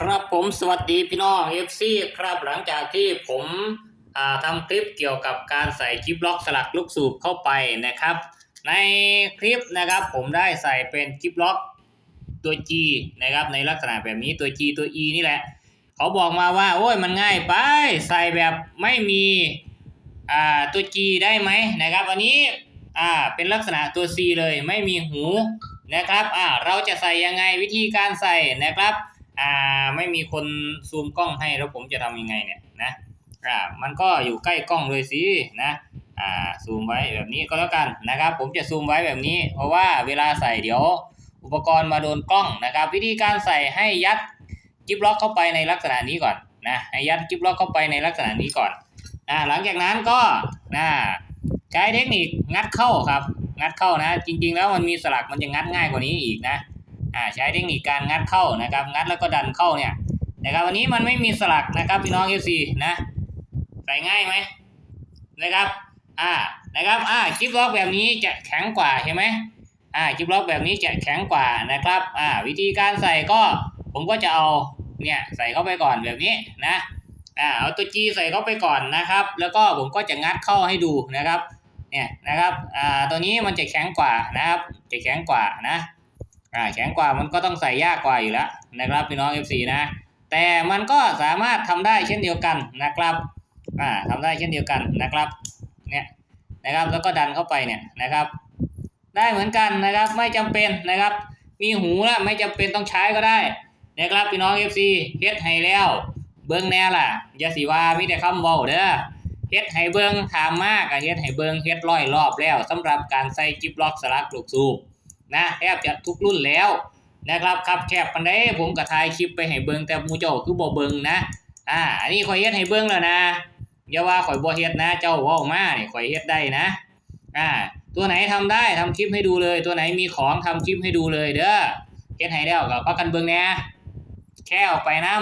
ครับผมสวัสดีพี่น้อง FC ครับหลังจากที่ผมอ่าทำคลิปเกี่ยวกับการใส่คลิปล็อกสลักลูกสูบเข้าไปนะครับ ในคลิปนะครับผมได้ใส่เป็นคลิปล็อกตัว G นะครับในลักษณะแบบนี้ตัว G ตัว E นี่แหละ เขาบอกมาว่า โอ้ยมันง่ายไป ใส่แบบไม่มีตัว G ได้ไหมนะครับอันนี้อ่าเป็นลักษณะตัว C เลยไม่มีหูนะครับอ่าเราจะใส่ยังไงวิธีการใส่นะครับ อ่าไม่มีคนซูมกล้องให้แล้วผมจะทำยังไงเนี่ยนะอ่ามันก็อยู่ใกล้กล้องเลยสินะอ่าซูมไว้แบบนี้ก็แล้วกันนะครับ ผมจะซูมไว้แบบนี้ เพราะว่าเวลาใส่เดี๋ยวอุปกรณ์มาโดนกล้องนะครับ วิธีการใส่ให้ยัดกิฟล็อกเข้าไปในลักษณะนี้ก่อนนะให้ยัดกิฟล็อกเข้าไปในลักษณะนี้ก่อนนะหลังจากนั้นก็นะใช้เทคนิคงัดเข้าครับ งัดเข้านะ จริง ๆ แล้วมันมีสลักมันจะงัดง่ายกว่านี้อีกนะ อ่าใช้เทคนิคการงัดเข้านะครับ งัดแล้วก็ดันเข้าเนี่ยนะครับวันนี้มันไม่มีสลักนะครับพี่น้องเอฟซีนะใส่ง่ายไหมนะครับอ่านะครับอ่าคลิปล็อกแบบนี้จะแข็งกว่าใช่ไหมอ่าคลิปล็อกแบบนี้จะแข็งกว่านะครับอ่าวิธีการใส่ก็ผมก็จะเอาเนี่ยใส่เข้าไปก่อนแบบนี้นะอ่าเอาตัวจีใส่เข้าไปก่อนนะครับ แล้วก็ผมก็จะงัดเข้าให้ดูนะครับเนี่ยนะครับอ่าตัวนี้มันจะแข็งกว่านะครับ จะแข็งกว่านะ อ่าแข็งกว่ามันก็ต้องใส่ยากกว่าอยู่แล้วนะครับพี่น้อง FC นะ แต่มันก็สามารถทำได้เช่นเดียวกันนะครับอ่าทำได้เช่นเดียวกันนะครับเนี่ยนะครับแล้วก็ดันเข้าไปเนี่ยนะครับ ได้เหมือนกันนะครับไม่จำเป็นนะครับ มีหูแล้วไม่จำเป็นต้องใช้ก็ได้นะครับพี่น้อง FC เฮ็ดให้แล้ว เบิ่งแน่ล่ะอย่าสิว่ามีแต่คำเว้าเด้อเฮ็ดให้เบิ่งถามมากเฮ็ดให้เบิ่งเฮ็ดร้อยรอบแล้วสำหรับการใส่จิบล็อกสลักลูกสูบ นะแทบจะทุกรุ่นแล้วนะครับครับแคบปันไดผมก็ถ่ายคลิปไปให้เบิงแต่มูเจ้าคือบ่เบิงนะอ่าอันนี้ข่อยเฮ็ดให้เบิงแล้วนะอย่าว่าข่อยบ่เฮ็ดนะ เจ้าว้ามานี่ข่อยเฮ็ดได้นะอ่าตัวไหนทำได้ทำคลิปให้ดูเลย ตัวไหนมีของทำคลิปให้ดูเลยเด้อเฮ็ดให้แล้วก็พักกันเบิงแน่แค่เอาไปนํ